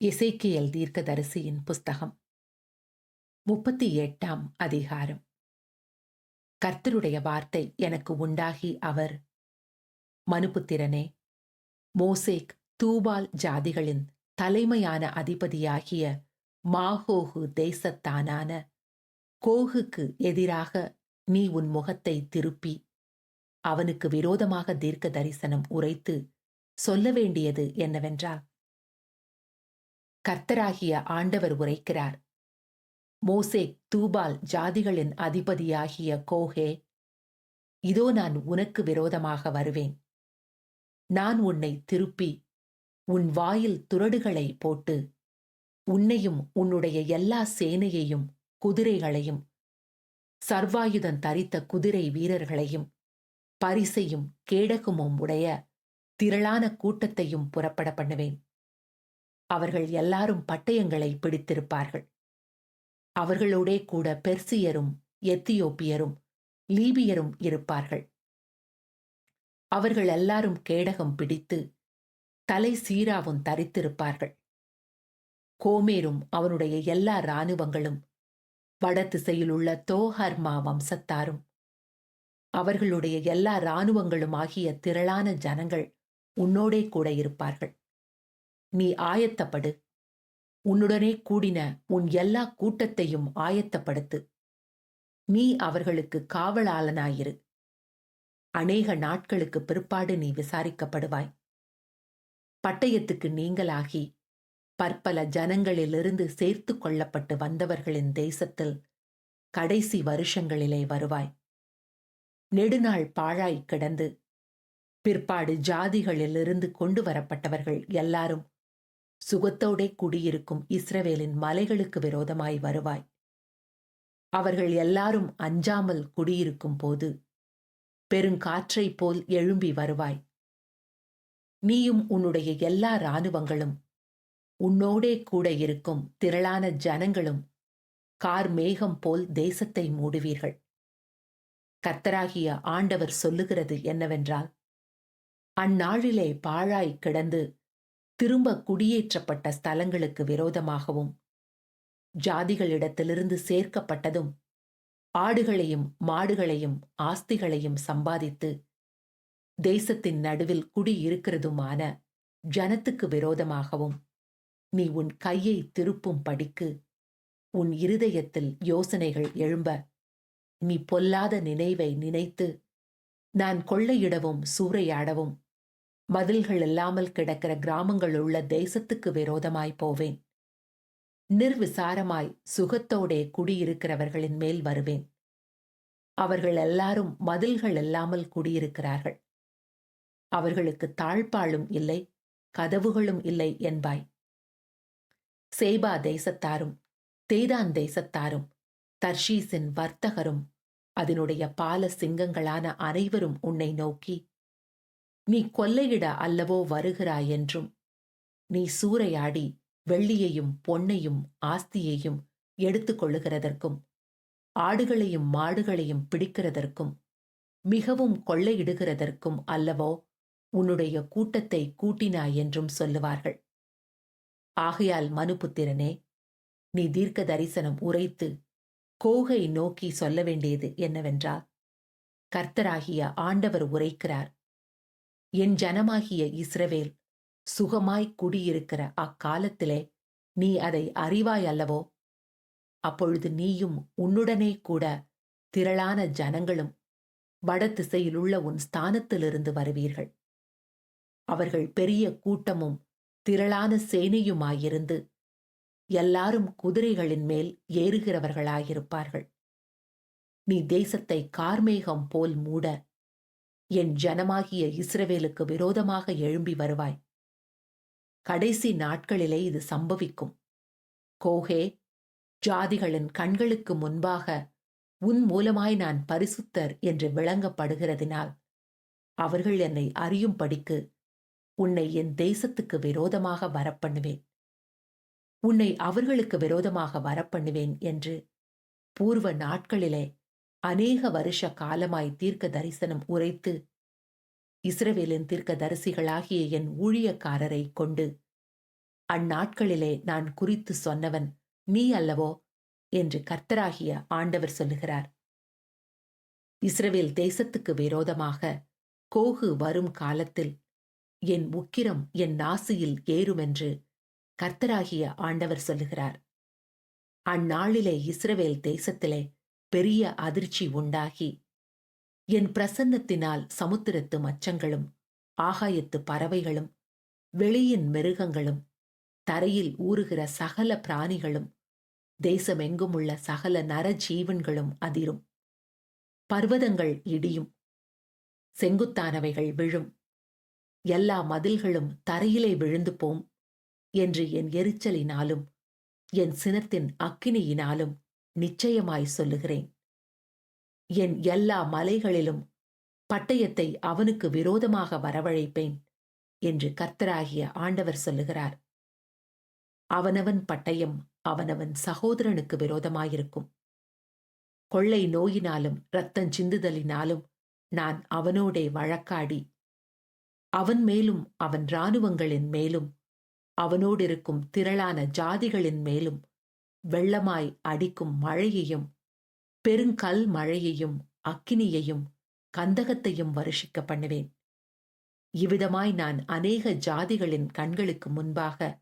இசைக்கியல் தீர்க்கதரிசியின் புஸ்தகம். முப்பத்தி எட்டாம் அதிகாரம். கர்த்தருடைய வார்த்தை எனக்கு உண்டாகி அவர் மனுபுத்திரனே மோசேக் தூபால் ஜாதிகளின் தலைமையான அதிபதியாகிய மாஹோகு தேசத்தானான கோகுக்கு எதிராக நீ உன் முகத்தை திருப்பி அவனுக்கு விரோதமாக தீர்க்க தரிசனம் உரைத்து சொல்ல வேண்டியது என்னவென்றால் கர்த்தராகிய ஆண்டவர் உரைக்கிறார். மோசேக் தூபால் ஜாதிகளின் அதிபதியாகிய கோஹே இதோ நான் உனக்கு விரோதமாக வருவேன். நான் உன்னை திருப்பி உன் வாயில் துரடுகளை போட்டு உன்னையும் உன்னுடைய எல்லா சேனையையும் குதிரைகளையும் சர்வாயுதம் தரித்த குதிரை வீரர்களையும் பரிசையும் கேடகமும் உடைய திரளான கூட்டத்தையும் புறப்பட பண்ணுவேன். அவர்கள் எல்லாரும் பட்டயங்களை பிடித்திருப்பார்கள். அவர்களோடே கூட பெர்சியரும் எத்தியோப்பியரும் லீபியரும் இருப்பார்கள். அவர்கள் எல்லாரும் கேடகம் பிடித்து தலை சீராவும் தரித்திருப்பார்கள். கோமேரும் அவனுடைய எல்லா இராணுவங்களும் வடதிசையில் உள்ள தோஹர்மா வம்சத்தாரும். அவர்களுடைய எல்லா இராணுவங்களும் ஆகிய திரளான ஜனங்கள் உன்னோடே கூட இருப்பார்கள். நீ ஆயத்தப்படு. உன்னுடனே கூடின உன் எல்லா கூட்டத்தையும் ஆயத்தப்படுத்து. நீ அவர்களுக்கு காவலாளனாயிரு. அநேக நாட்களுக்கு பிற்பாடு நீ விசாரிக்கப்படுவாய். பட்டயத்துக்கு நீங்களாகி பற்பல ஜனங்களிலிருந்து சேர்த்து கொள்ளப்பட்டு வந்தவர்களின் தேசத்தில் கடைசி வருஷங்களிலே வருவாய். நெடுநாள் பாழாய் கிடந்து பிற்பாடு ஜாதிகளிலிருந்து கொண்டு வரப்பட்டவர்கள் எல்லாரும் சுகத்தோடே குடியிருக்கும் இஸ்ரவேலின் மலைகளுக்கு விரோதமாய் வருவாய். அவர்கள் எல்லாரும் அஞ்சாமல் குடியிருக்கும் போது பெருங்காற்றைப் போல் எழும்பி வருவாய். நீயும் உன்னுடைய எல்லா இராணுவங்களும் உன்னோடே கூட இருக்கும் திரளான ஜனங்களும் கார் மேகம் போல் தேசத்தை மூடுவீர்கள். கர்த்தராகிய ஆண்டவர் சொல்லுகிறது என்னவென்றால் அந்நாளிலே பாழாய் கிடந்து திரும்ப குடியேற்றப்பட்ட ஸ்தலங்களுக்கு விரோதமாகவும் ஜாதிகளிடத்திலிருந்து சேர்க்கப்பட்டதும் ஆடுகளையும் மாடுகளையும் ஆஸ்திகளையும் சம்பாதித்து தேசத்தின் நடுவில் குடியிருக்கிறதுமான ஜனத்துக்கு விரோதமாகவும் நீ உன் கையை திருப்பும் படிக்கு உன் இருதயத்தில் யோசனைகள் எழும்ப நீ பொல்லாத நினைவை நினைத்து நான் கொள்ளையிடவும் சூறையாடவும் மதில்கள் இல்லாமல் கிடக்கிற கிராமங்கள் உள்ள தேசத்துக்கு விரோதமாய் போவேன். நிர்விசாரமாய் சுகத்தோடே குடியிருக்கிறவர்களின் மேல் வருவேன். அவர்கள் எல்லாரும் மதில்கள் இல்லாமல் குடியிருக்கிறார்கள். அவர்களுக்கு தாழ்பாளும் இல்லை கதவுகளும் இல்லை என்பாய். சேபா தேசத்தாரும் தேதான் தேசத்தாரும் தர்ஷீஸின் வர்த்தகரும் அதனுடைய பால சிங்கங்களான அனைவரும் உன்னை நோக்கி நீ கொல்லையிட அல்லவோ வருகிறாயென்றும் நீ சூறையாடி வெள்ளியையும் பொன்னையும் ஆஸ்தியையும் எடுத்துக் கொள்ளுகிறதற்கும் ஆடுகளையும் மாடுகளையும் பிடிக்கிறதற்கும் மிகவும் கொள்ளையிடுகிறதற்கும் அல்லவோ உன்னுடைய கூட்டத்தை கூட்டினாய் என்றும் சொல்லுவார்கள். ஆகையால் மனுபுத்திரனே நீ தீர்க்க தரிசனம் உரைத்து கோகை நோக்கி சொல்ல வேண்டியது என்னவென்றால் கர்த்தராகிய ஆண்டவர் உரைக்கிறார். என் ஜனமாகிய இஸ்ரவேல் சுகமாய் குடியிருக்கிற அக்காலத்திலே நீ அதை அறிவாய் அல்லவோ? அப்பொழுது நீயும் உன்னுடனே கூட திரளான ஜனங்களும் வட திசையிலுள்ள உன் ஸ்தானத்திலிருந்து வருவீர்கள். அவர்கள் பெரிய கூட்டமும் திரளான சேனையுமாயிருந்து எல்லாரும் குதிரைகளின் மேல் ஏறுகிறவர்களாயிருப்பார்கள். நீ தேசத்தை கார்மேகம் போல் மூட என் ஜனமாகிய இஸ்ரவேலுக்கு விரோதமாக எழும்பி வருவாய். கடைசி நாட்களிலே இது சம்பவிக்கும். கோஹே ஜாதிகளின் கண்களுக்கு முன்பாக உன் மூலமாய் நான் பரிசுத்தர் என்று விளங்கப்படுகிறதினால் அவர்கள் என்னை அறியும்படிக்கு உன்னை என் தேசத்துக்கு விரோதமாக வரப்பண்ணுவேன். உன்னை அவர்களுக்கு விரோதமாக வரப்பண்ணுவேன் என்று பூர்வ நாட்களிலே அநேக வருஷ காலமாய் தீர்க்க தரிசனம் உரைத்து இஸ்ரவேலின் தீர்க்க தரிசிகளாகிய என் ஊழியக்காரரை கொண்டு அந்நாட்களிலே நான் குறித்து சொன்னவன் நீ அல்லவோ? என்று கர்த்தராகிய ஆண்டவர் சொல்லுகிறார். இஸ்ரவேல் தேசத்துக்கு விரோதமாக கோகு வரும் காலத்தில் என் உக்கிரம் என் நாசியில் ஏறுமென்று கர்த்தராகிய ஆண்டவர் சொல்லுகிறார். அந்நாளிலே இஸ்ரவேல் தேசத்திலே பெரிய அதிர்ச்சி உண்டாகி என் பிரசன்னத்தினால் சமுத்திரத்து மச்சங்களும் ஆகாயத்து பறவைகளும் வெளியின் மிருகங்களும் தரையில் ஊறுகிற சகல பிராணிகளும் தேசமெங்கும் உள்ள சகல நரஜீவன்களும் அதிரும். பர்வதங்கள் இடியும் செங்குத்தானவைகள் விழும் எல்லா மதில்களும் தரையிலே விழுந்து போம் என்று என் எரிச்சலினாலும் என் சினத்தின் அக்கினியினாலும் நிச்சயமாய் சொல்லுகிறேன். என் எல்லா மலைகளிலும் பட்டயத்தை அவனுக்கு விரோதமாக வரவழைப்பேன் என்று கர்த்தராகிய ஆண்டவர் சொல்லுகிறார். அவனவன் பட்டயம் அவனவன் சகோதரனுக்கு விரோதமாயிருக்கும். கொள்ளை நோயினாலும் இரத்தம் சிந்துதலினாலும் நான் அவனோடே வழக்காடி அவன் மேலும் அவன் இராணுவங்களின் மேலும் அவனோடிருக்கும் திரளான ஜாதிகளின் மேலும் வெள்ளமாய் அடிக்கும் மழையையும் பெருங்கல் மழையையும் அக்கினியையும் கந்தகத்தையும் வருஷிக்க பண்ணுவேன். இவ்விதமாய் நான் அநேக ஜாதிகளின் கண்களுக்கு முன்பாக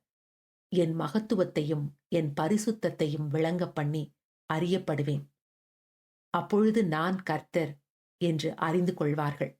என் மகத்துவத்தையும் என் பரிசுத்தத்தையும் விளங்க பண்ணி அறியப்படுவேன். அப்பொழுது நான் கர்த்தர் என்று அறிந்து கொள்வார்கள்.